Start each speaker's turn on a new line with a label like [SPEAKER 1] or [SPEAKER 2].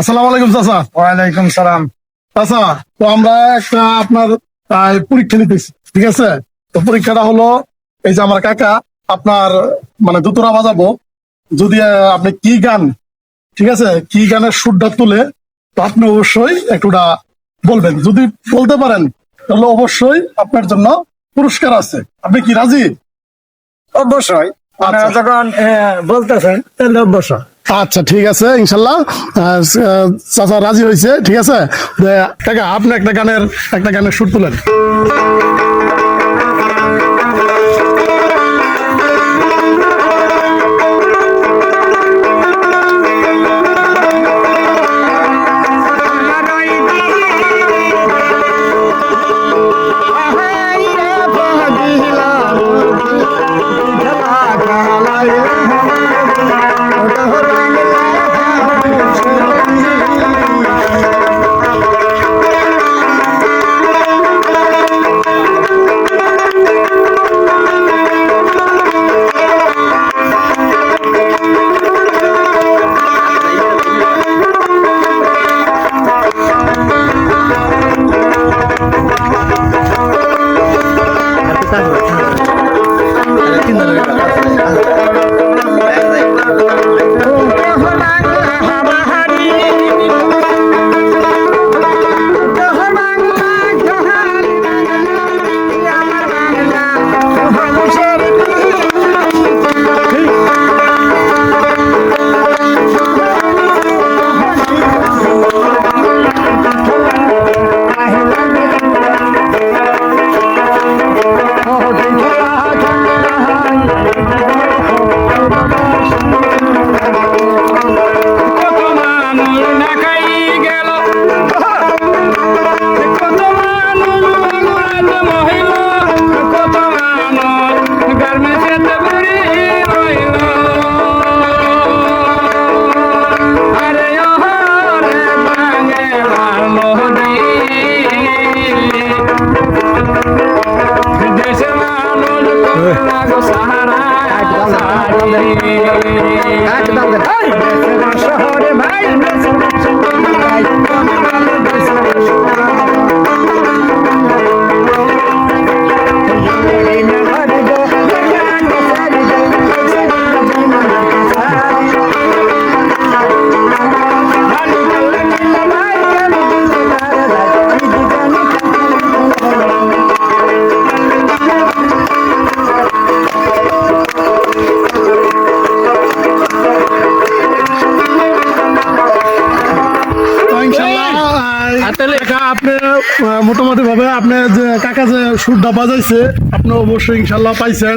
[SPEAKER 1] আসসালামু আলাইকুম চাচা।
[SPEAKER 2] ওয়ালাইকুম সালাম।
[SPEAKER 1] চাচা তো আমরা একটা আপনার পরীক্ষা নিতেছি ঠিক আছে? তো পরীক্ষাটা হলো এই যে আমার কাকা আপনার মানে দুতরা বাজাবো যদি আপনি কি গান ঠিক আছে কি গানের সুরটা তুলে তো আপনি অবশ্যই একটুটা বলবেন। যদি বলতে পারেন তাহলে অবশ্যই আপনার জন্য পুরস্কার আছে। আপনি কি রাজি?
[SPEAKER 2] অবশ্যই। আপনারা
[SPEAKER 1] আচ্ছা।
[SPEAKER 2] যখন বলতেছেন তাহলে অবশ্যই।
[SPEAKER 1] আচ্ছা ঠিক আছে, ইনশাল্লাহ। চাচা রাজি হয়েছে, ঠিক আছে? আপনি একটা গানের একটা গানের শুট তুলেন।
[SPEAKER 2] শহরে ভাই
[SPEAKER 1] আপনি আহ, মোটামুটি ভাবে আপনার যে কাকা যে সুরটা বাজাইছে আপনি অবশ্যই ইনশাল্লাহ পাইছেন।